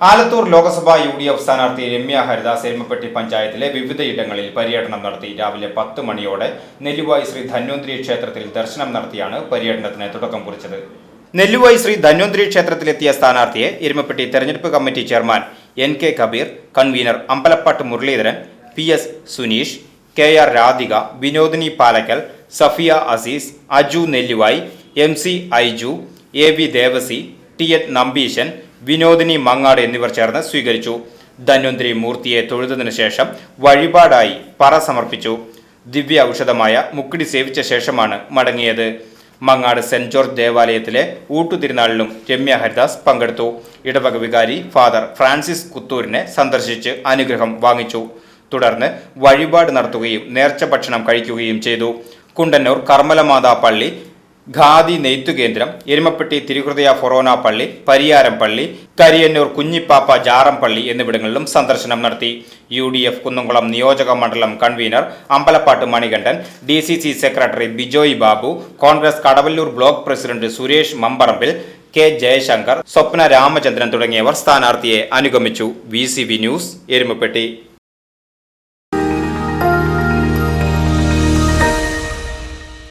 Alathur Lok Sabha U D F സ്ഥാനാർത്ഥി രമ്യ ഹരിദാസ് എരുമപ്പെട്ടി പഞ്ചായത്തിലെ വിവിധയിടങ്ങളിൽ പര്യടനം നടത്തി. രാവിലെ പത്ത് മണിയോടെ നെല്ലുവായി ശ്രീ ധന്വന്തിരി ക്ഷേത്രത്തിൽ ദർശനം നടത്തിയാണ് പര്യടനത്തിന് തുടക്കം കുറിച്ചത്. നെല്ലുവായി ശ്രീ ധന്വന്തിരി ക്ഷേത്രത്തിലെത്തിയ സ്ഥാനാർത്ഥിയെ എരുമപ്പെട്ടി തെരഞ്ഞെടുപ്പ് committee chairman N K Kabeer convener Ambalappattu Muraleedharan P S Suneesh K R Radhika Vinodini Palakkal Safiya Azeez Aju Nelluvayi M C Aiju A V Devasi T N Nambeesan Vinodini Mangad എന്നിവർ ചേർന്ന് സ്വീകരിച്ചു. ധന്വന്തിരി മൂർത്തിയെ തൊഴുതതിനു ശേഷം വഴിപാടായി പറ സമർപ്പിച്ചു. ദിവ്യ ഔഷധമായ മുക്കിടി സേവിച്ച ശേഷമാണ് മടങ്ങിയത്. Mangad saint George ദേവാലയത്തിലെ ഊട്ടുതിരുനാളിലും രമ്യ ഹരിദാസ് പങ്കെടുത്തു. ഇടവക വികാരി ഫാദർ ഫ്രാൻസിസ് കുത്തൂരിനെ സന്ദർശിച്ച് അനുഗ്രഹം വാങ്ങിച്ചു. തുടർന്ന് വഴിപാട് നടത്തുകയും നേർച്ച ഭക്ഷണം കഴിക്കുകയും ചെയ്തു. കുണ്ടന്നൂർ കർമ്മലമാതാ പള്ളി ഖാദി നെയ്ത്തു കേന്ദ്രം എരുമപ്പെട്ടി തിരുഹൃദയ ഫൊറോന പള്ളി പരിയാരം പള്ളി കരിയന്നൂർ കുഞ്ഞിപ്പാപ്പ ജാറം പള്ളി എന്നിവിടങ്ങളിലും സന്ദർശനം നടത്തി. യു ഡി എഫ് കുന്നംകുളം നിയോജക മണ്ഡലം convener Ambalappattu Manikandan D C C secretary Bijoy Babu Congress Kadavallur block president Suresh Mambarambil K Jayashankar Swapna Ramachandran തുടങ്ങിയവർ സ്ഥാനാർത്ഥിയെ അനുഗമിച്ചു. V news Erumapetty.